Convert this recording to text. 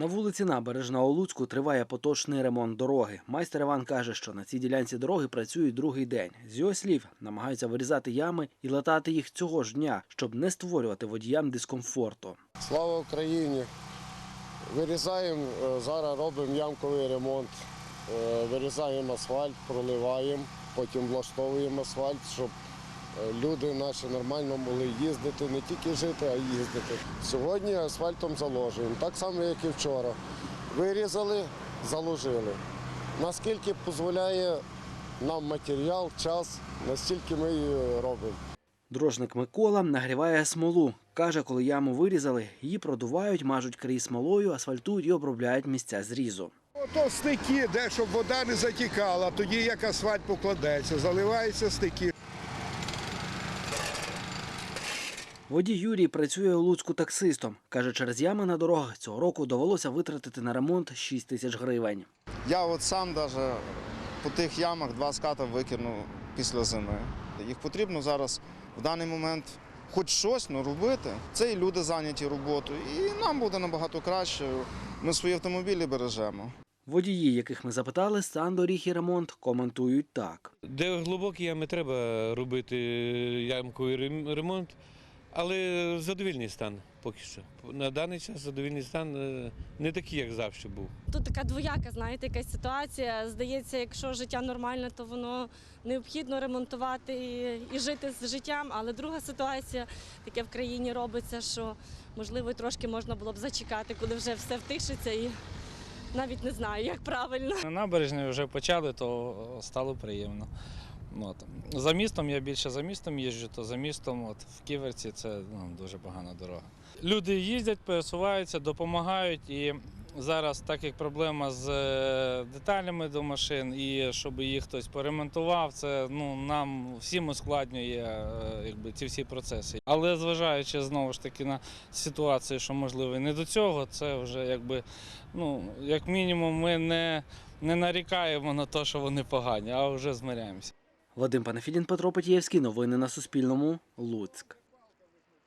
На вулиці Набережна у Луцьку триває поточний ремонт дороги. Майстер Іван каже, що на цій ділянці дороги працюють другий день. З його слів, намагаються вирізати ями і латати їх цього ж дня, щоб не створювати водіям дискомфорту. Слава Україні! Вирізаємо, е, зараз робимо ямковий ремонт, Е, вирізаємо асфальт, проливаємо, потім влаштовуємо асфальт, щоб люди наші нормально могли їздити, не тільки жити, а й їздити. Сьогодні асфальтом заложуємо, так само, як і вчора. Вирізали, заложили. Наскільки дозволяє нам матеріал, час, настільки ми і робимо. Дрожник Микола нагріває смолу. Каже, коли яму вирізали, її продувають, мажуть краї смолою, асфальтують і обробляють місця зрізу. Ото стики, де щоб вода не затікала, тоді як асфальт покладеться, заливаються стики. Водій Юрій працює у Луцьку таксистом. Каже, через ями на дорогах цього року довелося витратити на ремонт 6 тисяч гривень. Я от сам даже по тих ямах два ската викинув після зими. Їх потрібно зараз в даний момент хоч щось ну, робити. Це і люди зайняті роботою, і нам буде набагато краще. Ми свої автомобілі бережемо. Водії, яких ми запитали, стан доріг і ремонт коментують так. Де глибокі ями треба робити ямковий рем- ремонт, але задовільний стан поки що. На даний час задовільний стан е, не такий, як завжди був. Тут така двояка, знаєте, якась ситуація. Здається, якщо життя нормальне, то воно необхідно ремонтувати і, і жити з життям. Але друга ситуація, таке в країні робиться, що можливо трошки можна було б зачекати, коли вже все втишиться, і навіть не знаю, як правильно. На набережні вже почали, то стало приємно. От. За містом я більше за містом їжджу, то за містом, от, в Ківерці це ну, дуже погана дорога. Люди їздять, пересуваються, допомагають і зараз, так як проблема з е, деталями до машин, і щоб їх хтось поремонтував, це ну, нам всім ускладнює е, якби, ці всі процеси. Але зважаючи знову ж таки на ситуацію, що можливо і не до цього, це вже якби ну, як мінімум, ми не, не нарікаємо на те, що вони погані, а вже змиряємося. Вадим Панафідін, Петро Потієвський. Новини на Суспільному. Луцьк.